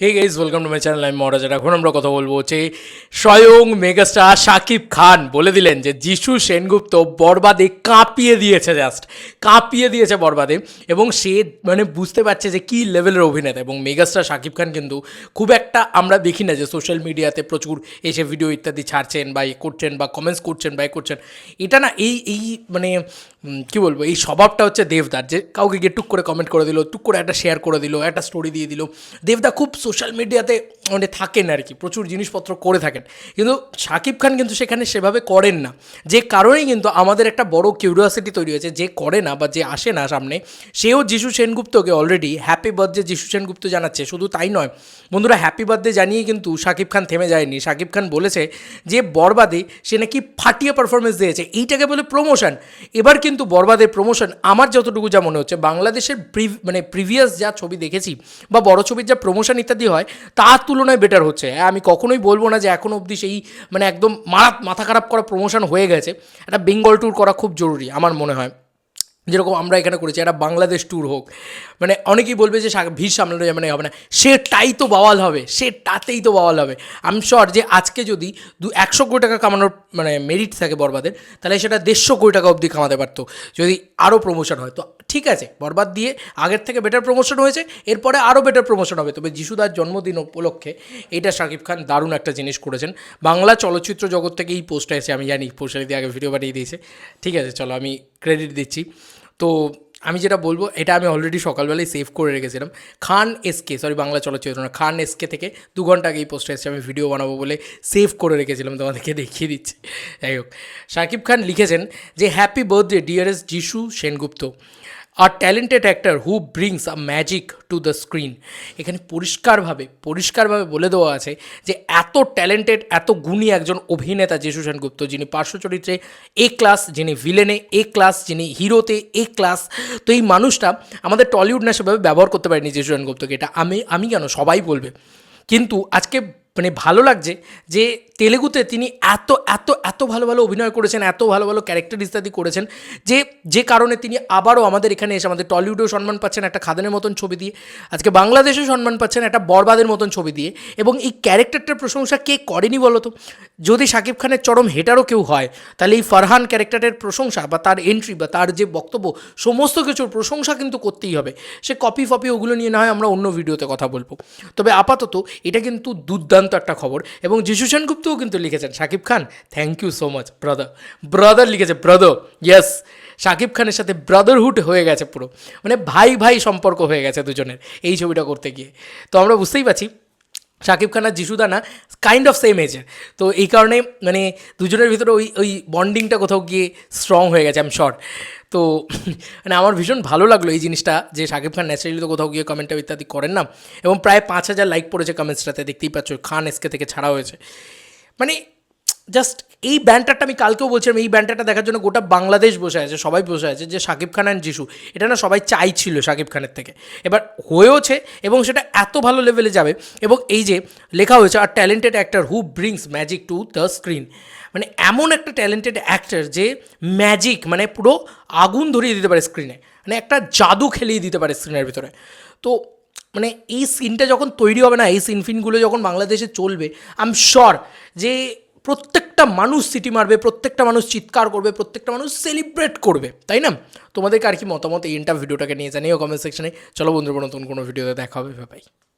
Hey guys welcome to my channel আমি মহারাজার এখন আমরা কথা বলব হচ্ছে স্বয়ং মেগাস্টার শাকিব খান বলে দিলেন যে যিশু সেনগুপ্ত বরবাদে কাঁপিয়ে দিয়েছে জাস্ট কাঁপিয়ে দিয়েছে বরবাদে এবং সে মানে বুঝতে পারছে যে কী লেভেলের অভিনেতা এবং মেগাস্টার শাকিব খান কিন্তু খুব একটা আমরা দেখি না যে সোশ্যাল মিডিয়াতে প্রচুর এসে ভিডিও ইত্যাদি ছাড়ছেন বা এ করছেন বা কমেন্টস করছেন বা এ করছেন এটা না এই এই মানে কী বলব এই স্বভাবটা হচ্ছে দেবদার যে কাউকে গিয়ে টুক করে কমেন্ট করে দিল টুক করে একটা শেয়ার করে দিল একটা স্টোরি দিয়ে দিল দেবদা খুব সোশ্যাল মিডিয়াতে মানে থাকেন আর কি, প্রচুর জিনিসপত্র করে থাকেন। কিন্তু শাকিব খান কিন্তু সেখানে সেভাবে করেন না। যে কারণেই কিন্তু আমাদের একটা বড় কিউরিয়াসিটি তৈরি হয়েছে, যে করে না বা যে আসে না সামনে, সেও যিশু সেনগুপ্তকে অলরেডি হ্যাপি বার্থডে যিশু সেনগুপ্ত জানাচ্ছে। শুধু তাই নয়, বন্ধুরা হ্যাপি বার্থডে জানিয়ে কিন্তু শাকিব খান থেমে যায়নি। শাকিব খান বলেছে যে বরবাদে সে নাকি ফাটিয়ে পারফরমেন্স দিয়েছে। এইটাকে বলে প্রমোশন এবার কিন্তু বরবাদের প্রমোশন আমার যতটুকু যা মনে হচ্ছে, বাংলাদেশের মানে প্রিভিয়াস যা ছবি দেখেছি বা বড় ছবির যা প্রমোশন ইত্যাদি হয়, তার তুলনায় বেটার হচ্ছে। আমি কখনোই বলব না যে এখনও অবধি সেই মানে একদম মারাত মাথা খারাপ করা প্রমোশন হয়ে গেছে। একটা বেঙ্গল ট্যুর করা খুব জরুরি আমার মনে হয়। যেরকম আমরা এখানে করেছি, একটা বাংলাদেশ ট্যুর হোক। মানে অনেকেই বলবে যে ভিড় সামলানো যাবে না হবে না। সেটাই তো বাওয়াল হবে সেটাতেই তো বাওয়াল হবে। আমি শর যে আজকে যদি দু একশো কোটি টাকা কামানোর মানে মেরিট থাকে বরবাদের তাহলে সেটা দেড়শো কোটি টাকা অবধি কামাতে পারতো। যদি আরও প্রমোশন হয়, তো ঠিক আছে, বরবাদ দিয়ে আগের থেকে বেটার প্রমোশন হয়েছে, এরপরে আরও বেটার প্রমোশন হবে। তবে যিশুদার জন্মদিন উপলক্ষে এটা শাকিব খান দারুণ একটা জিনিস করেছেন। বাংলা চলচ্চিত্র জগৎ থেকে এই পোস্টটা এসে আমি জানি পোস্টারে দিয়ে আগে ভিডিও পাঠিয়ে দিয়েছে। ঠিক আছে, চলো আমি ক্রেডিট দিচ্ছি। তো আমি যেটা বলব, এটা আমি অলরেডি সকালবেলায় সেভ করে রেখেছিলাম। খান এসকে সরি বাংলা চলচ্চিত্র না, খান এসকে থেকে দু ঘণ্টা আগে এই পোস্টে এসে আমি ভিডিও বানাবো বলে সেভ করে রেখেছিলাম, তোমাদেরকে দেখিয়ে দিচ্ছি। যাই হোক, শাকিব খান লিখেছেন যে happy birthday dearest Jisshu Sengupta. R talented actor who brings a magic to the screen এখানে পরিষ্কারভাবে পরিষ্কারভাবে বলে দেওয়া আছে যে এত ট্যালেন্টেড এত গুণী একজন অভিনেতা যিশু সেনগুপ্ত, যিনি পার্শ্ব চরিত্রে এ ক্লাস যিনি ভিলেনে এ ক্লাস যিনি হিরোতে এ ক্লাস তো এই মানুষটা আমাদের টলিউড না সেভাবে ব্যবহার করতে পারেনি যিশু সেনগুপ্তকে। এটা আমি আমি কেন সবাই বলবে? কিন্তু আজকে মানে ভালো লাগছে যে তেলেগুতে তিনি এত এত এত ভালো ভালো অভিনয় করেছেন, এত ভালো ভালো ক্যারেক্টার ইত্যাদি করেছেন যে যে কারণে তিনি আবারও আমাদের এখানে এসে আমাদের টলিউডেও সম্মান পাচ্ছেন, একটা খাদানের মতন ছবি দিয়ে, আজকে বাংলাদেশেও সম্মান পাচ্ছেন, একটা বরবাদের মতন ছবি দিয়ে। এবং এই ক্যারেক্টারটার প্রশংসা কে করেনি বলো তো? যদি শাকিব খানের চরম হেটারও কেউ হয়, তাহলে এই ফারহান ক্যারেক্টারের প্রশংসা বা তার এন্ট্রি বা তার যে বক্তব্য, সমস্ত কিছুর প্রশংসা কিন্তু করতেই হবে। সে কপি ফপি ওগুলো নিয়ে না হয় আমরা অন্য ভিডিওতে কথা বলব। তবে আপাতত এটা কিন্তু দুর্দান্ত একটা খবর। এবং যিশু সেনগুপ্তও কিন্তু লিখেছেন, Shakib Khan thank you so much brother brother লিখেছে ব্রাদার ইয়েস শাকিব খানের সাথে ব্রাদারহুড হয়ে গেছে পুরো। মানে ভাই ভাই সম্পর্ক হয়ে গেছে দুজনের এই ছবিটা করতে গিয়ে। তো আমরা বুঝতেই পারছি শাকিব খান আর যিশুদা না কাইন্ড অফ সেম এজের তো এই কারণে মানে দুজনের ভিতরে ওই ওই বন্ডিংটা কোথাও গিয়ে স্ট্রং হয়ে গেছে আম শর্ট তো মানে আমার ভীষণ ভালো লাগল এই জিনিসটা যে শাকিব খান ন্যাচারালি তো কোথাও গিয়ে কমেন্টটা ইত্যাদি করেন না। এবং প্রায় পাঁচ হাজার লাইক পড়েছে কমেন্টসটাতে দেখতেই পাচ্ছ, খান এসকে থেকে ছাড়া হয়েছে। মানে জাস্ট এই ব্যান্ডারটা আমি কালকেও বলছিলাম, এই ব্যান্ডারটা দেখার জন্য গোটা বাংলাদেশ বসে আছে, সবাই বসে আছে যে শাকিব খান অ্যান্ড যিশু এটা না সবাই চাইছিল শাকিব খানের থেকে। এবার হয়েওছে এবং সেটা এত ভালো লেভেলে যাবে এবং এই যে লেখা হয়েছে আর talented actor who brings magic to the screen মানে এমন একটা ট্যালেন্টেড অ্যাক্টার যে ম্যাজিক মানে পুরো আগুন ধরিয়ে দিতে পারে স্ক্রিনে মানে একটা জাদু খেলিয়ে দিতে পারে স্ক্রিনের ভিতরে। তো মানে এই সিনটা যখন তৈরি হবে না, এই সিন ফিনগুলো যখন বাংলাদেশে চলবে আই এম শিওর যে প্রত্যেকটা মানুষ সিটি মারবে, প্রত্যেকটা মানুষ চিৎকার করবে, প্রত্যেকটা মানুষ সেলিব্রেট করবে, তাই না? তোমাদেরকে আর কি মতামত এই ইন্টার ভিডিওটাকে নিয়ে জানিও কমেন্ট সেকশনে চলো বন্ধুরা, নতুন কোনো ভিডিওতে দেখা হবে ভাই